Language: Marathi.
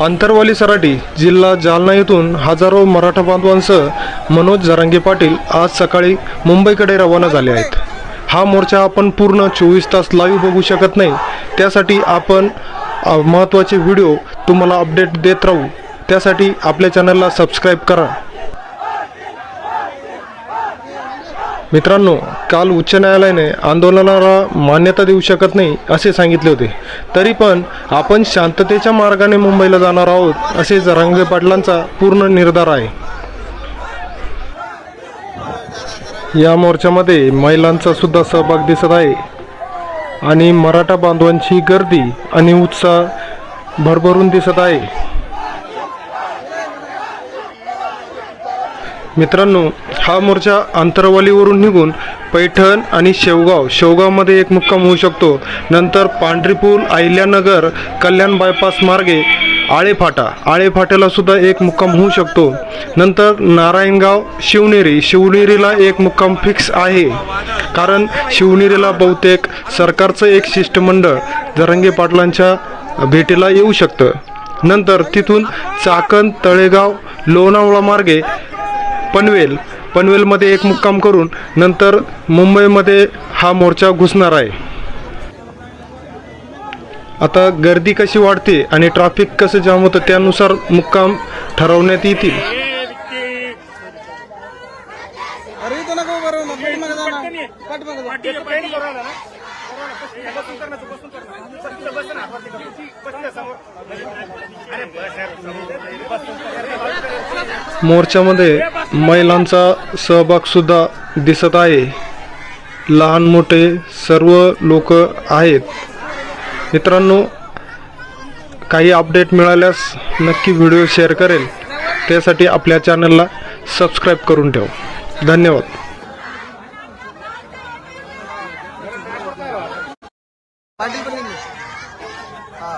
अंतरवाली सराटी जिल्हा जालना येथून हजारो मराठा बांधवांसह मनोज जरांगे पाटील आज सकाळी मुंबईकडे रवाना झाले आहेत. हा मोर्चा आपण पूर्ण चोवीस तास लाईव्ह बघू शकत नाही. त्यासाठी आपण महत्त्वाचे व्हिडिओ तुम्हाला अपडेट देत राहू. त्यासाठी आपल्या चॅनलला सबस्क्राईब करा. मित्रांनो काल उच्च न्यायालयाने आंदोलनाला मान्यता देऊ शकत नाही असे सांगितले होते. तरी पण आपण शांततेच्या मार्गाने मुंबईला जाणार आहोत असे जरांगे पाटलांचा पूर्ण निर्धार आहे. या मोर्चामध्ये महिलांचा सुद्धा सहभाग दिसत आहे. आणि मराठा बांधवांची गर्दी आणि उत्साह भरभरून दिसत आहे. मित्रांनो हा मोर्चा आंतरवालीवरून निघून पैठण आणि शेवगाव शेवगावमध्ये एक मुक्काम होऊ शकतो. नंतर पांढरीपूल अहिल्यानगर कल्याण बायपास मार्गे आळेफाटा आळेफाट्याला सुद्धा एक मुक्काम होऊ शकतो. नंतर नारायणगाव शिवनेरी शिवनेरीला एक मुक्काम फिक्स आहे. कारण शिवनेरीला बहुतेक सरकारचं एक शिष्टमंडळ जरंगे पाटलांच्या भेटीला येऊ शकतं. नंतर तिथून चाकण तळेगाव लोणावळा मार्गे पनवेल. पनवेलमध्ये एक मुक्काम करून नंतर मुंबईमध्ये हा मोर्चा घुसणार आहे. आता गर्दी कशी वाढते आणि ट्रॅफिक कसं जाम होतं त्यानुसार मुक्काम ठरवण्यात येतील. अरे मोर्चामध्ये महिलांचा सहभाग सुद्धा दिसत आहे. लहान मोठे सर्व लोक आहेत. मित्रांनो काही अपडेट मिळाल्यास नक्की व्हिडिओ शेअर करेल. त्यासाठी आपल्या चॅनलला सबस्क्राईब करून ठेव. धन्यवाद. पाटील पण निघले. हा